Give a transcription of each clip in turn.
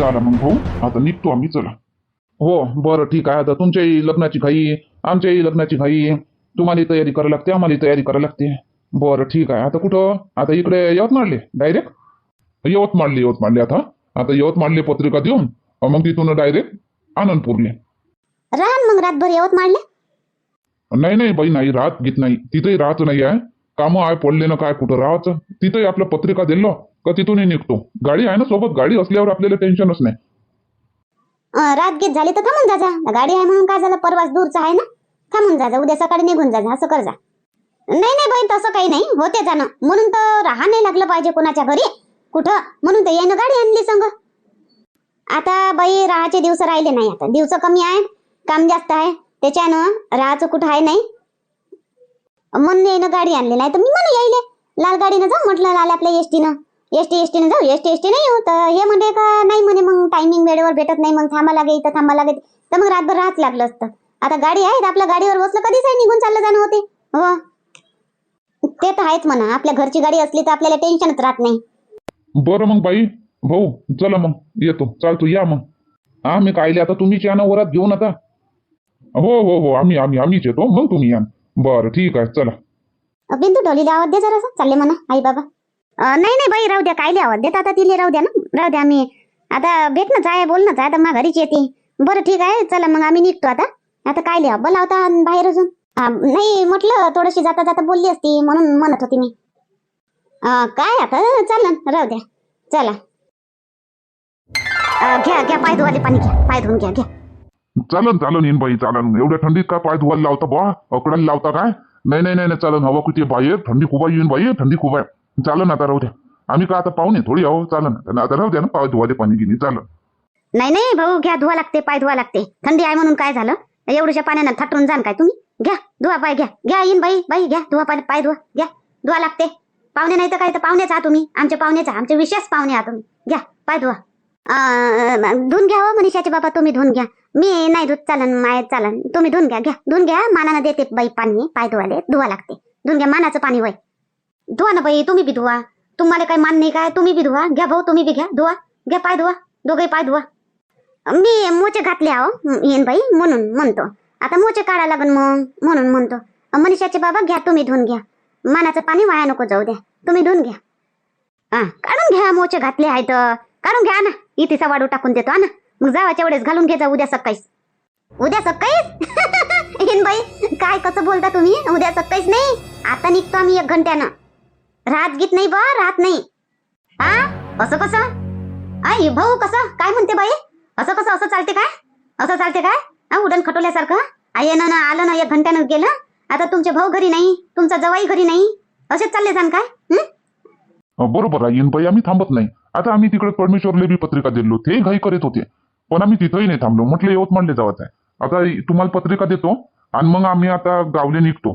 चला मग भाऊ. आता निघतो आम्ही चला. हो बरं ठीक आहे. आता तुमच्याही लग्नाची घाई आमच्याही लग्नाची घाई. तुम्हाला तयारी करावी लागते आम्हाला तयारी करावी लागते. बरं ठीक आहे. आता कुठं? आता इकडे यवतमाळले डायरेक्ट यवतमाळले यवतमाळले आता. आता यवतमाळले पत्रिका देऊन मग तिथून डायरेक्ट आनंदपूरले. राहा मग रातभर यवत मांडले नाही नाही बाई नाही राहत घेत नाही. तिथंही राहत नाही आहे. कामं आहे पडले ना काय कुठं राहायचं? तिथंही आपलं पत्रिका दिलं. का तिथूनही निघतो? गाडी आहे ना सोबत? गाडी असल्यावर आपल्याला टेन्शनच नाही. अं, रात घेत झाली तर थांबून जा जा. गाडी आहे म्हणून काय झालं? परवाच दूरचा आहे ना? थांबून जा जा. उद्या सकाळी निघून जा जा. असं कर जा. नाही नाही बाई तसं काही नाही. होते जाणं. म्हणून तर राहा नाही लागलं पाहिजे कोणाच्या घरी. कुठं? म्हणून तर यानं गाडी आणली संग. आता बाई राहाचे दिवस राहिले नाही आता. दिवस कमी आहे काम जास्त आहे. त्याच्यानं राहाचं कुठं आहे नाही. म्हणून यानं गाडी आणली. नाही तर मी म्हणून यायले. लाल गाडीनं जाऊ म्हटलं लाल आपल्या एसटीनं. एसटी एसटीनं जाऊ? एसटी एसटी नाही होत. हे म्हणते का नाही म्हणे मग टायमिंग वेळेवर भेटत नाही. मग थांबा लागे इथं थांबा लागे तर मग रातभर राहत लागलं असतं. आता गाडी आहे तर आपल्या गाडीवर बसलं कधीच आहे निघून चाललं जाणं होते. हो. ते तर आहेच म्हणा. आपल्या घरची गाडी असली तर आपल्याला टेन्शनच राहत नाही. बरं मग बाई. भाऊ चला मग. येतो. चालतो या मग. आम्ही कायले आता? तुम्हीच या ना वरात घेऊन आता. हो हो हो. आम्ही आम्ही आम्हीच येतो. मग तुम्ही या. बरं ठीक आहे. चला. बिंदू ढोलीला आवाज दे जरासा. चालले म्हणा. आई बाबा. नाही नाही बाई राहू द्या कायले आवाज देत आता तिले राहू द्या ना. राहू द्या आम्ही. आता भेटणंच आहे बोलणंच आहे आता मग घरीच येते. बरं ठीक आहे चला मग आम्ही निघतो आता. आता काय लिहा बोलावता बाहेर अजून. नाही म्हटलं थोडीशी जाता जाता बोलली असती म्हणून म्हणत होती मी. काय आता? चालन राहू द्या. चला. घ्या घ्या पाय धुवाले पाणी घ्या. पाय धुवून घ्या घ्या. चालन चालन येईन बाई चालन. एवढ्या थंडीत काय पाय धुवायला लावता बा अकडाला लावता काय? नाही नाही नाही चालन. हवा किती बाहेर? थंडी खूप आहे येईन बाई थंडी खूप आहे. चालन आता राहू द्या. आम्ही का आता पाहुणे थोडी आहो चालन. ना आता राहू द्या ना पाय धुवाले पाणी गिनी चालन. नाही नाही भाऊ घ्या धुवा लागते पाय धुवा लागते. थंडी आहे म्हणून काय झालं? एवढ्याच्या पाण्यानं थटून जाण काय तुम्ही? घ्या धुवा पाय घ्या. घ्या येईन बाई बाई घ्या धुवा पाय पाय धुवा घ्या. धुवा लागते. पाहुणे नाही तर काय तर पाहुणेच आहात तुम्ही. आमच्या पाहुणेच आमच्या आमचे विशेष पाहुणे आहात तुम्ही. घ्या पाय धुवा. अं, धुवून घ्या हो मनीषाचे बाबा तुम्ही धुवून घ्या. मी नाही धुत चालन माय चालन. तुम्ही धुवून घ्या घ्या. धुवून घ्या मानानं देते बाई पाणी पाय धुवाले धुवा लागते. धुवून घ्या मानाचं पाणी वय धुवा ना बाई तुम्ही बी धुवा. तुम्हाला काही मान नाही काय? तुम्ही बी धुवा. घ्या भाऊ तुम्ही बी घ्या. धुवा. घ्या पाय धुवा. दोघे पाय धुवा. मी मोचे घातले आहो येन बाई म्हणून म्हणतो. आता मोचे काढा लागन मग म्हणून म्हणतो. मनीषाचे बाबा घ्या तुम्ही धुवून घ्या. मानाचं पाणी वाया नको जाऊ द्या. तुम्ही धुवून घ्या. हा काढून घ्या मोचे घातले आहेत काढून घ्या ना. इथेचा वाडू टाकून देतो ना. मग जावाच्या वेळेस घालून घे जा उद्या सकाळीच. उद्या सकाळीच? येन बाई. काय कसं बोलता तुम्ही? उद्या सकाळीच नाही. आता निघतो आम्ही एक घंट्यानं. राहत गीत नाही बा राहत नाही. हा? असं कसं? आई भाऊ कसं? काय म्हणते बाई? असं कसं असं चालते काय? असं चालते काय? हा उडण खटवल्यासारखं आई येणं ना आलं ना एक घंट्यानं गेलं. आता तुमचे भाऊ घरी नाही तुमचा जवाई घरी नाही. असेच चालले जाण काय? हं? बरोबर आहे बाई आम्ही थांबत नाही. आता आम्ही तिकडे परमेश्वरले बी पत्रिका दिलो ते घाई करत होते. पण आम्ही तिथंही नाही थांबलो. म्हटलं यवतमाळले जावत आहे आता तुम्हाला पत्रिका देतो. आणि मग आम्ही आता गावले निघतो.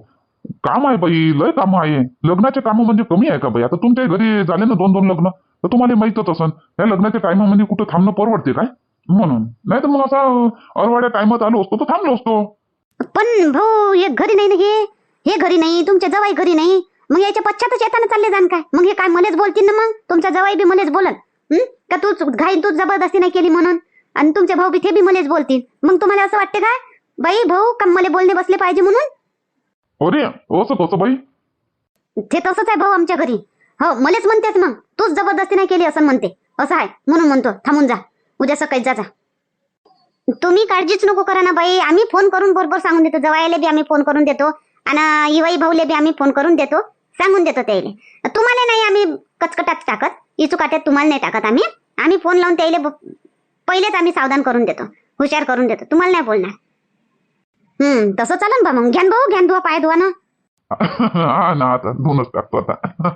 काम आहे बाई लय काम आहे. लग्नाचे काम म्हणजे कमी आहे का बाई? आता तुमच्या घरी झाले ना दोन दोन लग्न तर तुम्हाला माहीतच असन. या लग्नाच्या टायमामध्ये म्हणजे कुठं थांबणं परवडते काय? म्हणून. नाही तर मग असा अरवाड्या टायमात आलो असतो तर थांबलो असतो. पण भाऊ हे घरी नाही ना हे? हे घरी नाही तुमच्या जवाई घरी नाही? मग याच्या पश्चातच येताना चालले जाण काय? मग हे काय मलेच बोलतील ना मग? तुमचा जवाई बी मलेच बोलन का तूच घाई तूच जबरदस्ती नाही केली म्हणून? आणि तुमचे भाऊ बी ते बी मलेच बोलतील. मग तुम्हाला असं वाटते काय बाई भाऊ का मले बोलणे बसले पाहिजे म्हणून? अरे हो असं कसं बाई? ते तसंच आहे भाऊ आमच्या घरी. हो मलेच म्हणतेच मग. तूच जबरदस्ती नाही केली असं म्हणते. असं आहे म्हणून म्हणतो. थांबून जा. उद्या सकाळी जा जा. तुम्ही काळजीच नको करा ना बाई. आम्ही फोन करून बरोबर सांगून देतो. जवायला बी आम्ही फोन करून देतो. आणि इवाई भाऊले बी आम्ही फोन करून देतो. सांगून देतो त्याला तुम्हाला नाही आम्ही कचकटात टाकत. इचू काट्यात तुम्हाला नाही टाकत आम्ही. आम्ही फोन लावून त्याला पहिलेच आम्ही सावधान करून देतो. हुशार करून देतो. तुम्हाला नाही बोलणार. हम्म तसं चालन बा मग. घ्यान भाऊ घ्यान धुवा पाय धुवा ना. हा ना आता दोनच टाकतो आता.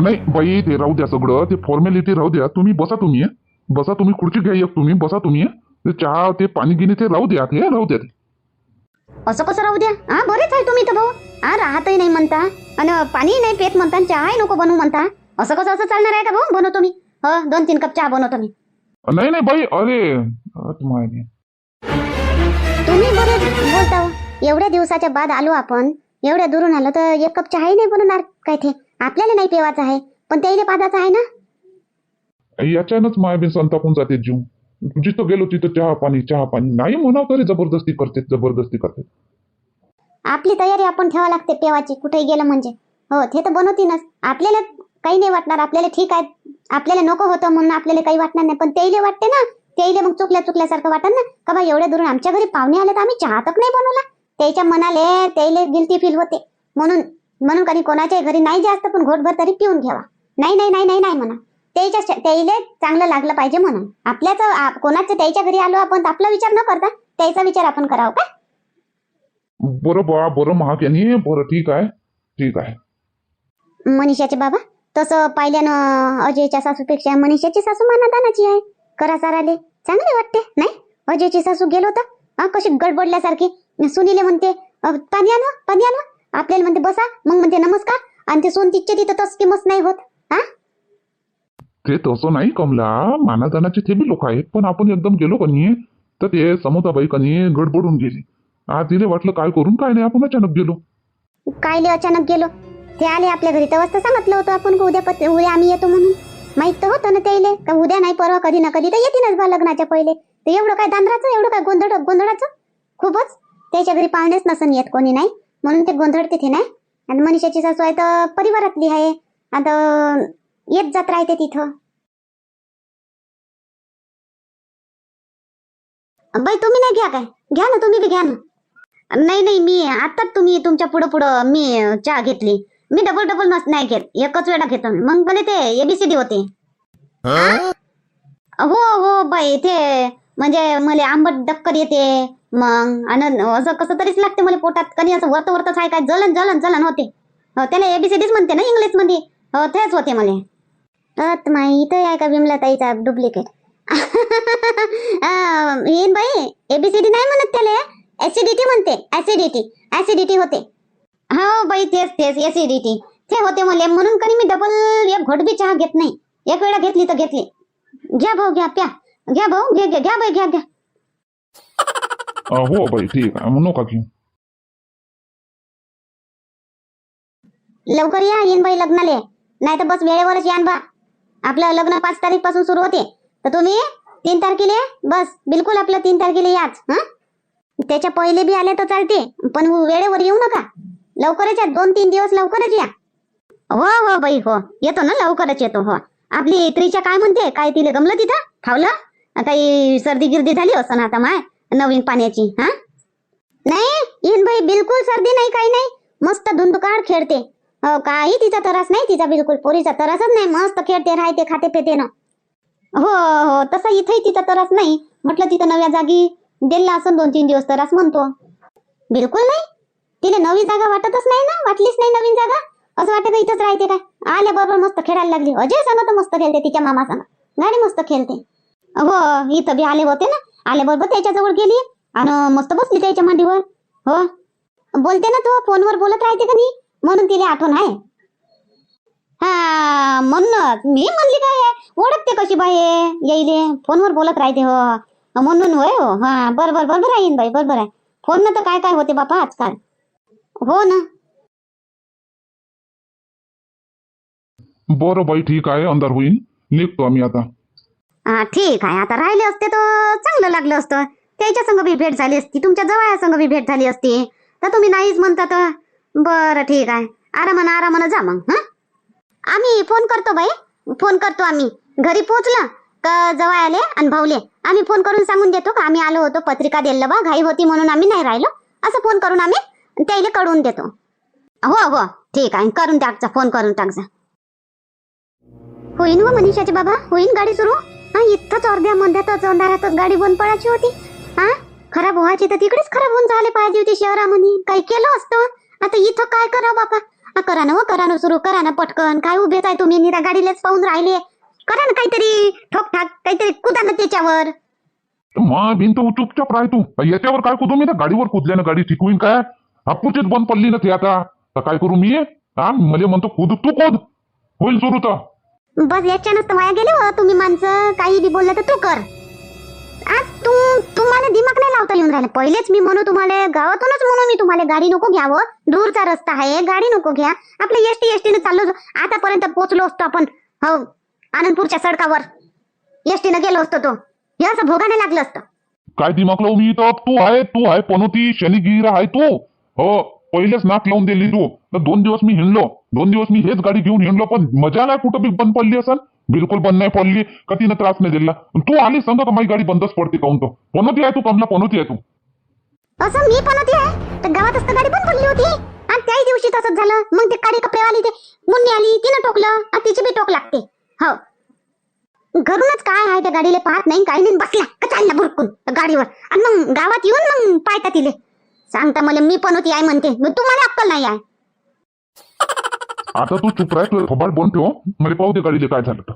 नाही बाई ते राहू द्या सगळं. ते फॉर्मॅलिटी राहू द्या. तुम्ही बसा तुम्ही बसा तुम्ही खुर्ची घ्या एक तुम्ही बसा तुम्ही ते चहा ते पाणी गिनी ते राहू द्या ते राहू द्या ते. असं कसं राहू द्या? हा बरेच आहे तुम्ही तर भाऊ. हा राहतही नाही म्हणता. आणि पाणी नाही पेत म्हणता आणि चहाही नको बनवू म्हणता. असं कसं असं चालणार आहे का भाऊ? बनवतो मी. हो दोन तीन कप चहा बनवतो मी. नाही नाही बाई अरे अरे मायने. तुम्ही बरे बोलता हो. एवढ्या दिवसाच्या बाद आलो आपण. एवढ्या दुरून आलो तर एक कप चहाही नाही बनवणार काय ते? आपल्याला नाही पेवायचं आहे. पण त्याला पादाचं आहे ना? याच्यानंच मायाबीन संतापून जाते जीव. जिथं गेलो तिथं चहा पाणी चहा पाणी. नाही म्हणाव तरी जबरदस्ती करते जबरदस्ती करते. आपली तयारी आपण ठेवा लागते पेवाची कुठे गेलं म्हणजे. हो ते तर बनवतीनच आपल्याला काही नाही वाटणार. आपल्याला ठीक आहे. आपल्याला नको होतं म्हणून आपल्याला काही वाटणार नाही. पण तेले वाटते ना तेले मग चुकल्या चुकल्यासारखं वाटत ना? का बा एवढ्या दुरून आमच्या घरी पाहुणे आले तर आम्ही चहा तक नाही बनवला? त्याच्या मनाले त्याले गिल्टी फील होते. म्हणून म्हणून कधी कोणाच्या घरी नाही जास्त पण घोटभर तरी पिऊन घ्यावा. नाही नाही नाही नाही नाही म्हणा. त्याच्या त्याईले चांगलं लागलं पाहिजे म्हणून. आपल्याच आप- कोणाचं त्याच्या घरी आलो आपण आपला विचार न करता त्याचा विचार आपण करावा का? बरं बा बरं महाग यांनी. बरं ठीक आहे. ठीक आहे. मनीषाचे बाबा तसं पाहिल्यानं अजयच्या सासूपेक्षा मनीषाची सासू मानादानाची आहे. करा साराले चांगले वाटते नाही? अजयची सासू गेलो तर हा कशी गडबडल्यासारखी. सुनीले म्हणते पाणी आणवा पाणी आणवा आपल्याला म्हणते बसा. मग म्हणते नमस्कार. आणि ते सोन तिच्या तिथं तस किमच नाही होत. हा? ते तसं नाही कमला. मानादानाचे ते बी लोक आहेत पण आपण एकदम गेलो कनी तर ते समोताबाई कनी गडबडून गेली. आ तिने वाटलं काय करून काय नाही आपण अचानक गेलो. कायले अचानक गेलो? ते आले आपल्या घरी तेव्हाच तर सांगितलं होतं आपण उद्या उद्या आम्ही येतो म्हणून. माहीत तर होतं ना त्याले का उद्या नाही परवा कधी ना कधी तर येतीलच बा लग्नाच्या पहिले. तर एवढं काय दांदराचं एवढं काय गोंधळ गोंधळाचं? खूपच. त्याच्या घरी पाहुणेच नसन येत कोणी नाही. म्हणून ते गोंधळ तिथे नाही. आणि मनीषाची सासू आहे तर परिवारातली आहे. आता येत जात राहते तिथं. बाई तुम्ही नाही घ्या काय? घ्या ना तुम्ही बी घ्या ना. नाही नाही मी आताच तुम्ही तुमच्या पुढं पुढं मी चहा घेतली. मी डबल डबल नस नाही घेत. एकच वेळा घेतो. मग मला ते एबीसीडी होते. हो? हो बाई ते म्हणजे मला आंबट डक्कर येते. मग आणि असं कसं तरीच लागते मला पोटात. कधी असं वरत वरतच आहे काय? जलन जलन जलन होते. हो त्याला एबीसीडीच म्हणते ना इंग्लिशमध्ये हो तेच होते मला. अत माई इथं आहे का विमला ताईचा डुप्लिकेट येईन बाई. एबीसीडी नाही म्हणत त्याला. ऍसिडिटी म्हणते. ऍसिडिटी ऍसिडिटी होते. हो बाई तेच तेच ऍसिडिटी ते होते मला म्हणून कधी मी डबल एक घोट बी चहा घेत नाही. एक वेळा घेतली तर घेतली. घ्या भाऊ घ्या प्या. घ्या भाऊ घ्या घ्या घ्या बाई घ्या घ्या. हो बाई ठीक आहे. मग नका घेऊ. लवकर या येईन बाई लग्नाले. नाही तर बस वेळेवरच यान बा. आपलं लग्न पाच तारीखपासून सुरू होते. तर तुम्ही तीन तारखेला बस बिलकुल आपलं तीन तारखेला याच हा? त्याच्या पहिले बी आले तर चालते पण वेळेवर येऊ नका. लवकरच या दोन तीन दिवस लवकरच या. हो हो बाई हो. येतो ना लवकरच येतो हो. आपली त्रिच्या काय म्हणते? काय तिला गमलं तिथं? खावलं काही सर्दी गिर्दी झाली असं ना आता माय? नवीन पाण्याची हा? नाही येईन बाई बिलकुल सर्दी नाही काही नाही. मस्त धुंदकाळ खेळते. हो काही तिचा त्रास नाही तिचा बिलकुल पोरीचा त्रासच नाही. मस्त खेळते राहते खाते पेते ना. हो हो तसा इथेही तिचा त्रास नाही. म्हटलं तिथं नव्या जागी दिला असं दोन तीन दिवस त्रास म्हणतो. बिलकुल नाही. तिला नवीन जागा वाटतच नाही ना? वाटलीच नाही नवीन जागा? असं वाटतं इथंच राहते काय? आल्या बरोबर मस्त खेळायला लागली. अजय सांग तर मस्त खेळते तिच्या मामा सांग गाडी मस्त खेळते. हो इथं बी आले होते ना? आल्या बरोबर त्याच्याजवळ गेली आणि मस्त बसली त्याच्या मांडीवर. हो? बोलते ना तू फोनवर बोलत राहते का नाही म्हणून तिला आठवण आहे. हा म्हणूनच. मी म्हणली काय ओळखते कशी बाई येईले. फोनवर बोलत राहते हो. म्हणून होय हो. हा बरोबर बरोबर आहे बाई बरोबर आहे. फोन तर काय काय होते बापा आजकाल? हो ना. बरं बाई ठीक आहे अंधार होईल निघतो आम्ही आता. हा ठीक आहे. आता राहिले असते तर चांगलं लागलं असतं. त्याच्या संग बी भेट झाली असती. तुमच्या जवळ संग बी भेट झाली असती. तर तुम्ही नाहीच म्हणता तर. बरं ठीक आहे. आरामानं आरामानं जा मग हा? आम्ही फोन करतो बाई. फोन करतो आम्ही. घरी पोहोचलं का जवळ आले आणि भाऊले. आम्ही फोन करून सांगून देतो का? आम्ही आलो होतो पत्रिका दिलं बा. घाई होती म्हणून आम्ही नाही राहिलो. असं फोन करून आम्ही त्याला कळवून देतो. हो हो ठीक आहे. करून टाकचा फोन करून टाकचा होईन व मनीषाचे बाबा? होईन गाडी सुरू? हा इथंच अर्ध्या मध्यातच अंधारातच गाडी बंद पडायची होती. हा? खराब व्हायची तर तिकडेच खराब होऊन झाले पाहिजे होती शहरामध्ये. काही केलं असतं? आता इथं काय करा बाबा करा ना हो, करा ना सुरू करा ना पटकन. काय उभेच आहे तुम्ही? निरा गाडीलाच पाहून राहिले. करा ना काहीतरी ठोकठाक काहीतरी कुदा ना त्याच्यावर. मग भिंत चुपचाप राह तू. याच्यावर काय कुदू मी? गाडीवर कुदल्या ना गाडी ठीक काय? अप्पूचीच बंद पडली ना ती आता. तर काय करू मी? हा? मला म्हणतो कुद तू कुद होईल सुरू तर बस याच्यानंच तर वाया गेले हो तुम्ही माणसं. काही बी बोललं तर तू कर. आज तू तुम्हाला दिमाग नाही लावता येऊन राहिलं. पहिलेच मी म्हणू तुम्हाला गावातूनच म्हणू मी तुम्हाला गाडी नको घ्यावं. दूरचा रस्ता आहे गाडी नको घ्या. आपलं एसटी एसटीने चाललो आतापर्यंत पोहोचलो असतो आपण. हो आनंदपूरच्या सडकावर. एसटीनं गेलो असतो तो. हे असं भोगाने लागलं असतं. काय दिमाग लावू मी तर तू आहे तू आहे पनोती शनिगिर आहे तू. हो पहिलेच नाक लावून दिली तू. तर दोन दिवस मी हिंडलो. दोन दिवस मी हेच गाडी घेऊन हिंडलो पण मजा नाही कुठं बी बंद पडली असेल? बिलकुल बंद नाही पडली. का तिनं त्रास नाही दिला. तू आली सांग का माझी गाडी बंदच पडते काऊन तो पनोती आहे तू कमला पनोती आहे तू. असं मी पण आहे? तर गावातच तर गाडी बंद पडली होती. आणि त्याही दिवशी तसंच झालं. मग ते काडी कपडेवाली ते मुन्नी आली तिनं टोकलं आणि तिची बी टोक लागते. हो. घरूनच काय आहे त्या गाडीला पाहत नाही काही नाही. बसला का चालला बुरकून गाडीवर. आणि मग गावात येऊन मग पायता तिले. सांगता मला मी पण होती आहे म्हणते. मग तुम्हाला अक्कल नाही आहे. आता तू चुप राह तू थोबाड बोन ठेव मला पाहू दे गाडीला काय झालं तर.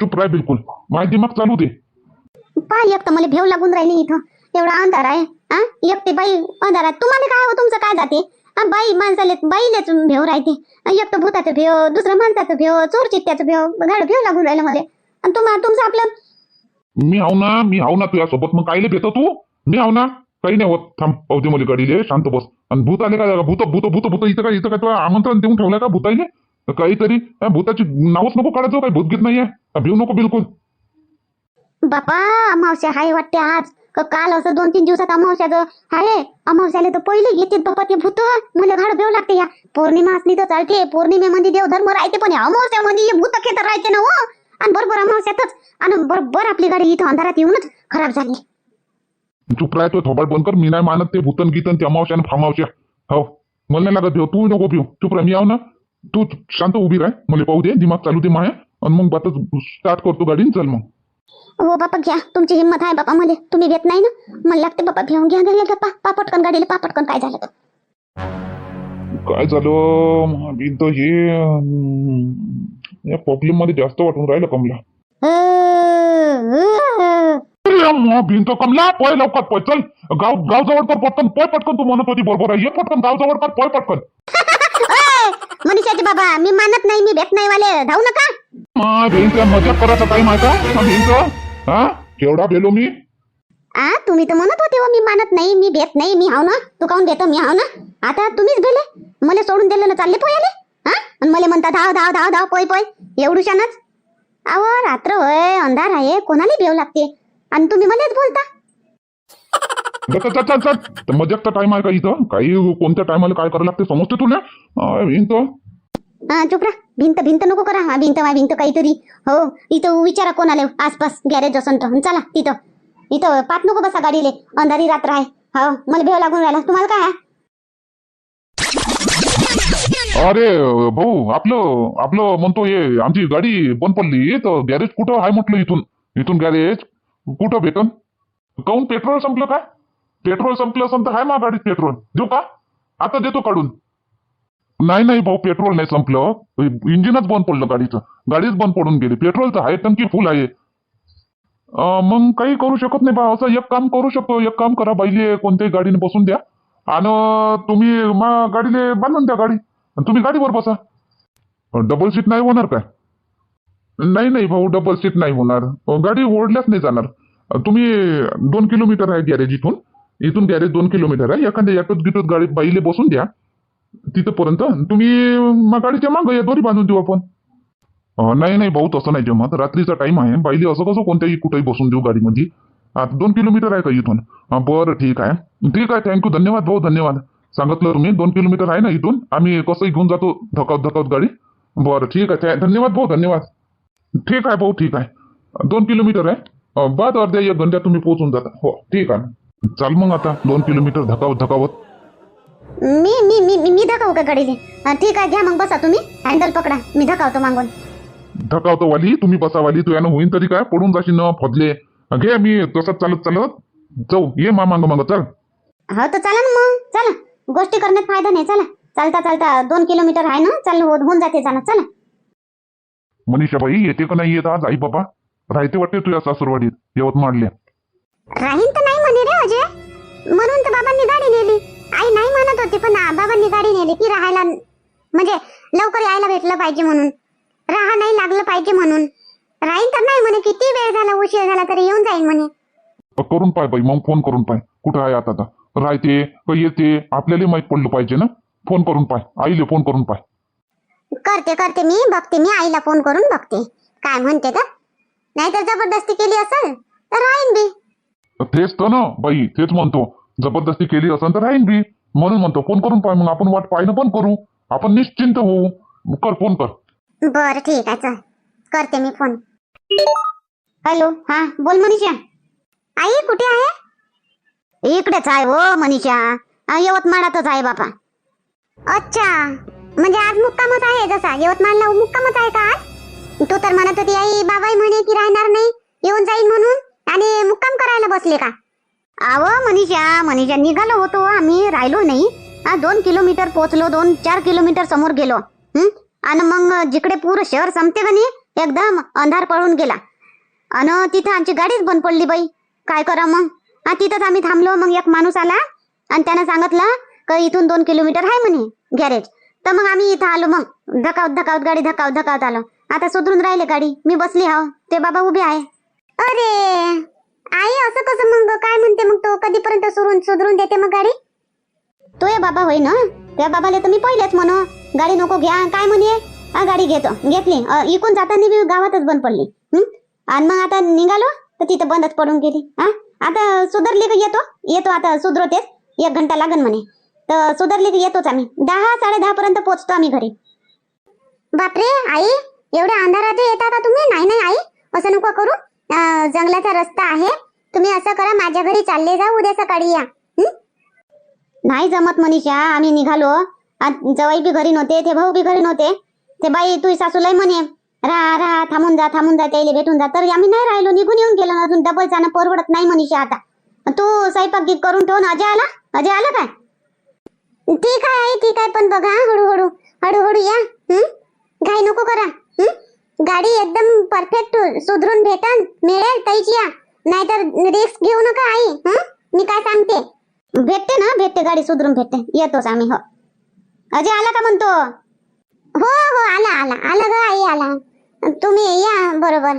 चुप राह बिलकुल. माझी दिमाग चालू दे. पाय एक तर मला भेव लागून राहिली इथं. एवढा अंधार आहे हा? एकटे बाई अंधारात तुम्हाला काय हो तुमचं काय जाते? हा, बाई माणसाले बाईलेच भेव राहते. एक तर भूताचं भेव दुसरं माणसाचं भेव चोर चित्त्याचं भेव गाड भेव लागून राहिलं मला. आणि तुम्हाला तुमचं आपलं? मी हाव ना मी हाव ना तुझ्या सोबत मग कायले भेटतो तू? मी हाव ना? काही नाही होत. थांब पाहू मुली मला गाडीले शांत बस. आणि भूत आले का भूत भूत भूत भूत इथं काय इथं काय? तुला आमंत्रण देऊन ठेवलं का भूताईने? काहीतरी. भूताची नावच नको काढायचं काही भूत घेत नाहीये. भिऊ नको बिलकुल. बापा अमावस्या हाय वाटते आज. का काल असं दोन तीन दिवसात अमावस्याचं आहे अमावस्याला तर पहिले येते बापा ते भूत. मला घाड भेव लागते या. पौर्णिमा असली तर चालते. पौर्णिमेमध्ये देवधर्म राहते पण अमावस्यामध्ये हे भूत खेतर राहते ना हो. आणि बरोबर अमावस्यातच. आणि बरोबर आपली गाडी इथं अंधारात येऊनच खराब झाली. चुप राह तो थोबाड बंद कर मी नाही मानत ते भूतन गीतन ते अमावश्या आणि फामावश्या हो. मला नाही लागत भेव तू नको भिऊ. चुप राह मी आव ना. तू शांत उभी राह. मला पाहू दे दिमाग चालू दे माया. आणि मग आता स्टार्ट करतो गाडी चल मग. हो बापा घ्या. तुमची हिंमत आहे बापा मध्ये तुम्ही घेत नाही ना? मला लागते बापा घेऊन घ्या घ्या गप्पा. पापटकन गाडीला पापटकन काय झालं. काय झालं? भिंत हे या प्रॉब्लेममध्ये जास्त वाटून राहिलं कमला. अरे मग भिंत कमला पळ लवकर पळ चल. गाव गाव जवळ कर पटकन पळ पटकन तू म्हणत होती बरोबर आहे. ये पटकन गाव जवळ कर पळ पटकन मनीषाचे बाबा मी मानत नाही मी भेट नाही वाले. धावू नका. मा भिंत मजा करायचा टाइम आहे का? भिंत हा? केवढा मी? आ तुम्ही तर म्हणत होते हो मी मानत नाही मी भेट नाही मी हाव ना? तू काऊन भेट मी हाव ना? आता तुम्हीच भेले. मला सोडून दिलं ना चालले पोयाले हा? आणि मला म्हणता धाव धाव धाव धाव पोय पोय. एवढूशानच अहो रात्र होय अंधार आहे कोणाला भेव लागते? आणि तुम्ही मलाच बोलता? चल चल चल चल. मजाकचा टाइम आहे का इथं? काही कोणत्या टायमाला काय लागते? समजते तुला? भिंत. हा चुप भिंत भिंत नको करा. हा भिंत वा भिंत काहीतरी. हो इथं विचारा आसपास गॅरेज असन तर. चला तिथं इथं पाठ नको बसा गाडीले. अंधारी रात्र आहे. हो मला भेव लागून राहिला. तुम्हाला काय आहे? अरे भाऊ आपलं आपलं म्हणतो हे आमची गाडी बंद पडली. तर गॅरेज कुठं आहे म्हटलं इथून? इथून गॅरेज कुठं भेटन? काऊन पेट्रोल संपलं काय? पेट्रोल संपलं असं तर आहे मा गाडीत पेट्रोल देऊ का? आता देतो काढून. नाही नाही भाऊ पेट्रोल नाही संपलं. इंजिनच बंद पडलं गाडीचं. गाडीच बंद पडून गेली. पेट्रोल तर आहे टंकी फुल आहे. मग काही करू शकत नाही बा. असं एक काम करू शकतो. एक काम करा बाईले कोणत्याही गाडीने बसून द्या. आणि तुम्ही मा गाडीले बांधून द्या गाडी. आणि तुम्ही गाडीवर बसा. डबल सीट नाही होणार काय? नाही नाही भाऊ डबल सीट नाही होणार. गाडी ओढल्याच नाही जाणार. तुम्ही दोन किलोमीटर आहे गॅरेज इथून. इथून गॅरेज दोन किलोमीटर आहे. एखाद्या ॲटोत गिटोत गाडी बाईले बसून द्या. तिथंपर्यंत. तुम्ही मग गाडीच्या मागं या दोरी बांधून देऊ आपण. नाही नाही भाऊ तसं नाही जमत. रात्रीचा टाइम आहे. बाईले असं कसं कोणत्याही कुठेही बसून देऊ गाडीमध्ये. आता दोन किलोमीटर आहे का इथून? बरं ठीक आहे. ठीक आहे थँक्यू धन्यवाद भाऊ धन्यवाद. सांगितलं तुम्ही दोन किलोमीटर आहे ना इथून. आम्ही कसंही घेऊन जातो धकावत धकावत गाडी. बरं ठीक आहे. धन्यवाद भाऊ धन्यवाद. ठीक आहे भाऊ ठीक आहे. दोन किलोमीटर आहे. बाद अर्ध्या एक घंट्यात तुम्ही पोहोचून जाता. हो ठीक आहे. चाल मग आता दोन किलोमीटर धकावत धकावत. मी मी मी मी- मी धकावू का गाडीले? हा, ठीक आहे घ्या मग बसा तुम्ही. हँडल पकडा. मी धकावतो मागून. धकावतो वाली तुम्ही बसा वाली. तू यानं होईन तरी काय? पडून जाशील न फदले. घे मी तसंच चालत चालत. जाऊ ये मा मांग मांग चल. हो तर चला ना मग. चला. गोष्टी करण्यात फायदा नाही. चला. चालता चालता दोन किलोमीटर आहे ना? चाल हो- होऊन जाते जाणं चला. मनीषाबाई येते का नाही येत आज? आई बाबा राहते वाटते तुझ्या सासूरवाडीत. यवतमाळल्या राहीन तर नाही म्हणे रे अजय. म्हणून तर बाबांनी गाडी नेली. आई नाही म्हणत होती पण आ- बाबांनी गाडी नेली की राहायला म्हणजे लवकर यायला भेटलं पाहिजे म्हणून. राहा नाही लागलं पाहिजे म्हणून. राहीन तर नाही म्हणे किती वेळ झाला उशीर झाला तरी येऊन जाईल म्हणे. करून पाय बाई मग फोन करून पाय. कुठं आहे आता? आता राहते का येते? आपल्याला माहीत पडलं पाहिजे ना? फोन करून पाय. आईले फोन करून पाय. करते करते. मी बघते मी आईला फोन करून बघते. काय म्हणते तर? नाहीतर जबरदस्ती केली असेल तर राहीन बी. तेच तर ना बाई तेच म्हणतो. जबरदस्ती केली असेल तर राहीन बी. म्हणून म्हणतो फोन करून पाय मग आपण वाट पाहिलं पण करू. आपण निश्चिंत होऊ. कर फोन कर. बर ठीक आहे चल. करते मी फोन हॅलो हा बोल मनीषा. आई कुठे आहे? इकडेच आहे हो मनीषा. यवतमाळातच आहे बापा. अच्छा. म्हणजे आज मुक्कामच आहे जसा. यवतमाळला मुक्कामच आहे का आज? तू तर म्हणत होती आई बाबाई म्हणे की राहणार नाही येऊन जाईल म्हणून. आणि मुक्काम करायला बसले का? आव मनीषा मनीषा निघालो होतो. आम्ही राहिलो नाही. हा दोन किलोमीटर पोहोचलो दोन चार किलोमीटर समोर गेलो. आणि मग जिकडे पूर शहर संपते का नाही एकदम अंधार पळून गेला. आणि तिथं आमची गाडीच बंद पडली बाई. काय करा मग? हा तिथंच आम्ही थांबलो. मग एक माणूस आला आणि त्यानं सांगितलं का इथून दोन किलोमीटर आहे म्हणे गॅरेज. तर मग आम्ही इथं आलो मग. धकावत धकावत गाडी धकावत धकावत आलो. आता सुधरून राहिले गाडी. मी बसली हाव ते बाबा उभे आहे. अरे! आई असं कसं मग? काय म्हणते मग तो? कधीपर्यंत सुरून सुधरून देते मग गाडी? तो ये बाबा होय ना? त्या बाबाला तर मी पहिलेच म्हण. गाडी नको घ्या. काय म्हणे? हा गाडी घेतो. घेतली. इकून जाताना मी गावातच बंद पडली. आणि मग आता निघालो तर तिथं बंदच पडून गेली. हा? आता सुधरली का येतो? येतो आता सुधरवतेच एक घंटा लागन म्हणे. तर सुधरली की येतोच आम्ही. दहा साडे दहा पर्यंत पोहोचतो आम्ही घरी. बापरे आई एवढ्या अंधारात येता का तुम्ही? नाही नाही आई असं नको करू. जंगलाचा रस्ता आहे. तुम्ही असं करा माझ्या घरी चालले जा उद्या सकाळी या. नाही जमत मनीषा आम्ही निघालो. जवाई बी घरी नव्हते ते भाऊ बी घरी नव्हते. ते बाई तू सासूलाही म्हणे राहा राहा थांबून जा थांबून जा त्याला भेटून जा. तर आम्ही नाही राहिलो निघून येऊन गेलो अजून डबल जाणं परवडत नाही मनीषा आता. तू स्वयंपाक गीत करून ठेव ना अजय आला? अजय आला काय? ठीक आहे आई ठीक आहे. पण बघा हळूहळू हळूहळू या. घाई नको करा. गाडी एकदम परफेक्ट सुधरून भेटन मिळेल तैची या. नाहीतर रिस्क घेऊ नका आई. मी काय सांगते? भेटते ना भेटते गाडी सुधरून भेटते. येतोच आम्ही हो. अजय आला का म्हणतो? हो हो आला आला. आला ग आई आला. तुम्ही या बरोबर.